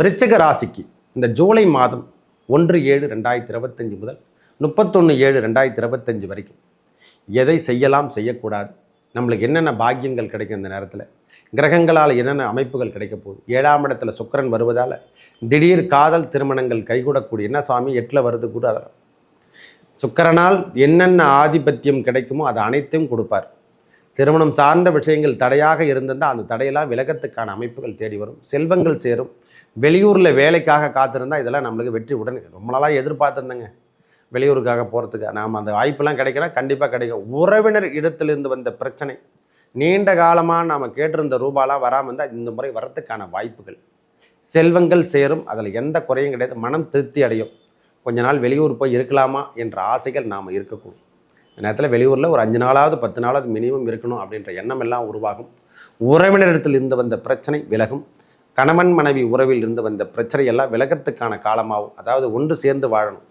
விருச்சக ராசிக்கு இந்த ஜூலை மாதம் ஒன்று ஏழு ரெண்டாயிரத்தி இருபத்தஞ்சி முதல் முப்பத்தொன்று ஏழு ரெண்டாயிரத்தி இருபத்தஞ்சி வரைக்கும் எதை செய்யலாம் செய்யக்கூடாது நம்மளுக்கு என்னென்ன பாக்கியங்கள் கிடைக்கும் இந்த நேரத்தில் கிரகங்களால் என்னென்ன அமைப்புகள் கிடைக்க போகுது ஏழாம் இடத்துல சுக்கிரன் வருவதால் திடீர் காதல் திருமணங்கள் கைகூடக்கூடிய என்ன சுவாமி எட்டில் வருது கூட அதெல்லாம். சுக்கரனால் என்னென்ன ஆதிபத்தியம் கிடைக்குமோ அது அனைத்தையும் கொடுப்பார். திருமணம் சார்ந்த விஷயங்கள் தடையாக இருந்திருந்தால் அந்த தடையெல்லாம் விலகத்துக்கான அமைப்புகள் தேடி வரும். செல்வங்கள் சேரும். வெளியூரில் வேலைக்காக காத்திருந்தால் இதெல்லாம் நம்மளுக்கு வெற்றி உடனே. ரொம்ப நாளாக எதிர்பார்த்துருந்தேங்க. வெளியூருக்காக போகிறதுக்கு நாம் அந்த வாய்ப்பெல்லாம் கிடைக்கலாம் கண்டிப்பாக கிடைக்கும். உறவினர் இடத்திலிருந்து வந்த பிரச்சனை. நீண்ட காலமாக நாம் கேட்டிருந்த ரூபாலாம் வராமல் இருந்தால் இந்த முறை வரத்துக்கான வாய்ப்புகள். செல்வங்கள் சேரும். அதில் எந்த குறையும் கிடையாது. மனம் திருப்தி அடையும். கொஞ்ச நாள் வெளியூர் போய் இருக்கலாமா என்ற ஆசைகள் நாம் இருக்கக்கூடும். நேரத்தில் வெளியூரில் ஒரு அஞ்சு நாளாவது பத்து நாளாவது மினிமம் இருக்கணும் அப்படின்ற எண்ணம் எல்லாம் உருவாகும். உறவினரிடத்தில் இருந்து வந்த பிரச்சனை விலகும். கணவன் மனைவி உறவில் இருந்து வந்த பிரச்சனை எல்லாம் விலகத்துக்கான காலமாகும். அதாவது ஒன்று சேர்ந்து வாழணும்.